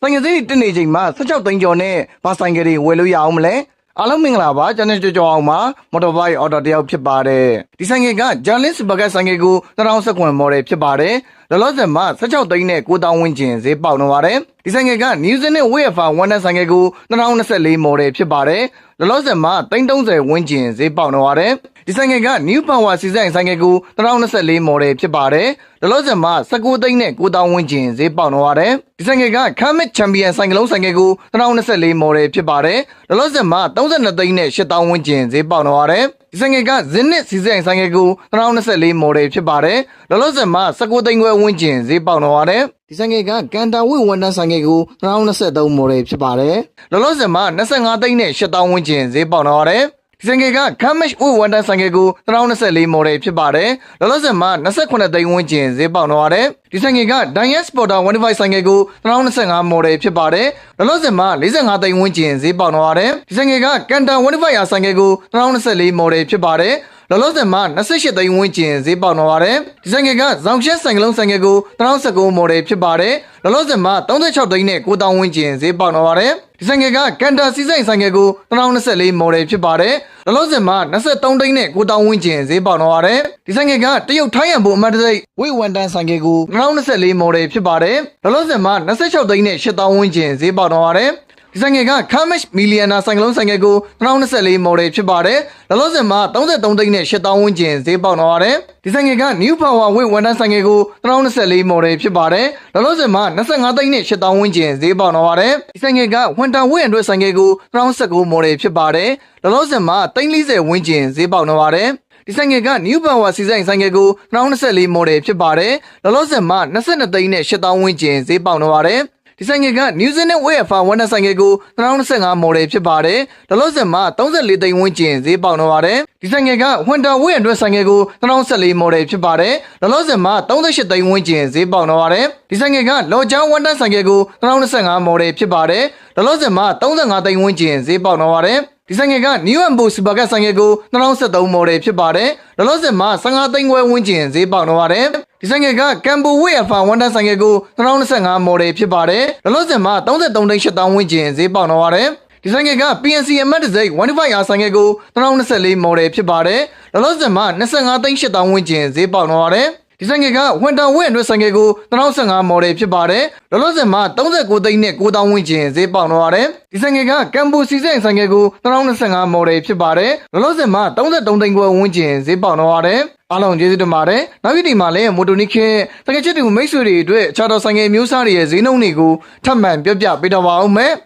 ဆိုင်ကယ်စီးတက်နေချိန်မှာ16သိန်းကျော်နဲ့ဘာဆိုင်ကယ်တွေဝယ်လို့ရအောင်မလဲအားလုံးမင်္ဂလာပါကျွန်တော်ကြော်ကြော်အောင်ပါမော်တော်ဘိုက်အော်တိုတယောက်ဖြစ်ပါတယ်ဒီဆိုင်ကယ်ကဂျန်လင်းစပကတ်ဆိုင်ကယ်ကို2019မော်ဒယ်ဖြစ်ပါတယ်လောလောဆယ်မှာ16သိန်းနဲ့9000ဝန်းကျင်ဈေးပေါက်နေပါတယ်ဒီဆိုင်ကယ်က New Zealand Wayfair ဝန်ထမ်းဆိုင်ကယ်ကို2024မော်ဒယ်ဖြစ်ပါတယ်လောလောဆယ်မှာ330ဝန်းကျင်ဈေးပေါက်နေပါတယ် ဒီဆိုင်ကယ်က New Power စီဆိုင်ဆိုင်ကယ်ကို2024မော်ဒယ်ဖြစ်ပါတယ်လောလောဆယ်မှာ19သိန်းနဲ့9000ဝန်းကျင်ဈေးပေါက်နေပါတယ်ဒီဆိုင်ကယ်က Comet Champion ဆိုင်ကလုံးဆိုင်ကယ်ကို2024မော်ဒယ်ဖြစ်ပါတယ်လောလောဆယ်မှာ32သိန်းနဲ့8000ဝန်းကျင်ဈေးပေါက်နေပါတယ်ဒီဆိုင်ကယ်က Zenit စီဆိုင်ဆိုင်ကယ်ကို2024မော်ဒယ်ဖြစ်ပါတယ်လောလောဆယ်မှာ19သိန်းခွဲဝန်းကျင်ဈေးပေါက်နေပါတယ်ဒီဆိုင်ကယ်ကကန်တာဝိဝန်တန်းဆိုင်ကယ်ကို2023မော်ဒယ်ဖြစ်ပါတယ်လောလောဆယ်မှာ25သိန်းနဲ့8000ဝန်းကျင်ဈေးပေါက်နေပါတယ် ဒီဆိုင်ကယ်က Kamish ဥဝန်တန်းဆိုင်ကယ်ကို2024မော်ဒယ်ဖြစ်ပါတယ်လောလောဆယ်မှာ28သိန်းဝန်းကျင်ဈေးပေါက်နေပါတယ်ဒီဆိုင်ကယ်က Diane Sporter 125ဆိုင်ကယ်ကို2025မော်ဒယ်ဖြစ်ပါတယ်လောလောဆယ်မှာ45သိန်းဝန်းကျင်ဈေးပေါက်နေပါတယ်ဒီဆိုင်ကယ်က Canton 125ရာဆိုင်ကယ်ကို2024မော်ဒယ်ဖြစ်ပါတယ်လောလောဆယ်မှာ28သိန်းဝန်းကျင်ဈေးပေါက်နေပါတယ်ဒီဆိုင်ကယ်ကဇောင်ရှက်ဆိုင်ကလုံးဆိုင်ကယ်ကို2019မော်ဒယ်ဖြစ်ပါတယ်လောလောဆယ်မှာ36သိန်းနဲ့9000ဝန်းကျင်ဈေးပေါက်နေပါတယ် ဒီဆိုင်ကယ်ကကန်တာစီဆိုင်ဆိုင်ကယ်ကို2024မော်ဒယ်ဖြစ်ပါတယ်လောလောဆယ်မှာ23သိန်းနဲ့9000ဝန်းကျင်ဈေးပေါက်နေပါတယ်ဒီဆိုင်ကယ်ကတရုတ်ထိုင်းရန်ဘိုအမတ်တစိတ်ဝိဝန်တန်းဆိုင်ကယ်ကို2024မော်ဒယ်ဖြစ်ပါတယ်လောလောဆယ်မှာ26သိန်းနဲ့8000ဝန်းကျင်ဈေးပေါက်နေပါတယ် ဒီဆိုင်ငယ်က Kamish Millionaire ဆိုင်ကလုံးဆိုင်ငယ်ကို2024မော်ဒယ်ဖြစ်ပါတယ်။လောလောဆယ်မှာ33သိန်းနဲ့8000ဝန်းကျင်ဈေးပေါက်နေပါတယ်။ဒီဆိုင်ငယ်က New Power Way ဝန်တန်းဆိုင်ငယ်ကို2024မော်ဒယ်ဖြစ်ပါတယ်။လောလောဆယ်မှာ25သိန်းနဲ့8000ဝန်းကျင်ဈေးပေါက်နေပါတယ်။ဒီဆိုင်ငယ်က Winter Way အတွက်ဆိုင်ငယ်ကို2019မော်ဒယ်ဖြစ်ပါတယ်။လောလောဆယ်မှာ340ဝန်းကျင်ဈေးပေါက်နေပါတယ်။ဒီဆိုင်ငယ်က New Power စီဆိုင်ဆိုင်ငယ်ကို2024မော်ဒယ်ဖြစ်ပါတယ်။လောလောဆယ်မှာ22သိန်းနဲ့8000ဝန်းကျင်ဈေးပေါက်နေပါတယ်။ ဒီဆိုင်ငယ်က New Zealand Wayfair ဝန်ထမ်းဆိုင်ငယ်ကို2025မော်ဒယ်ဖြစ်ပါတယ်။လောလောဆယ်မှာ34သိန်းဝန်းကျင်ဈေးပေါက်နေပါတယ်။ဒီဆိုင်ငယ်က Honda Way အတွက်ဆိုင်ငယ်ကို2014မော်ဒယ်ဖြစ်ပါတယ်။လောလောဆယ်မှာ38သိန်းဝန်းကျင်ဈေးပေါက်နေပါတယ်။ဒီဆိုင်ငယ်ကလော်ချောင်းဝန်ထမ်းဆိုင်ငယ်ကို2025မော်ဒယ်ဖြစ်ပါတယ်။လောလောဆယ်မှာ35သိန်းဝန်းကျင်ဈေးပေါက်နေပါတယ်။ဒီဆိုင်ငယ်က New Ambo Supercat ဆိုင်ငယ်ကို2023မော်ဒယ်ဖြစ်ပါတယ်။လောလောဆယ်မှာ15သိန်းခွဲဝန်းကျင်ဈေးပေါက်နေပါတယ်။ ဒီဆိုင်ငယ်က Cambo Way Alpha ဝန်ထမ်းဆိုင်ငယ်ကို2025မော်ဒယ်ဖြစ်ပါတယ်။လောလောဆယ်မှာ33သိန်း8000ဝန်းကျင်ဈေးပေါက်နေပါတယ်။ဒီဆိုင်ငယ်က PNC အမတ်တစိတ် 125R ဆိုင်ငယ်ကို2024မော်ဒယ်ဖြစ်ပါတယ်။လောလောဆယ်မှာ25သိန်း8000ဝန်းကျင်ဈေးပေါက်နေပါတယ်။ဒီဆိုင်ငယ်ကဝန်တန်ဝင့်အတွက်ဆိုင်ငယ်ကို2015မော်ဒယ်ဖြစ်ပါတယ်။လောလောဆယ်မှာ39သိန်းနဲ့9000ဝန်းကျင်ဈေးပေါက်နေပါတယ်။ဒီဆိုင်ငယ်ကကမ်ဘူစီဆိုင်ဆိုင်ငယ်ကို2025မော်ဒယ်ဖြစ်ပါတယ်။လောလောဆယ်မှာ33သိန်းခွဲဝန်းကျင်ဈေးပေါက်နေပါတယ်။ အားလုံးကျေးဇူးတင်ပါတယ်။နောက်ပြည်ဒီမှာလည်းမိုတိုနီခေတကယ်ချစ်တူမိတ်ဆွေတွေအတွက်အခြားသောဆိုင်ငယ်မျိုးစားတွေရဲ့ဈေးနှုန်းတွေကိုထပ်မံပြောပြပေးတော့ပါအောင်မယ်။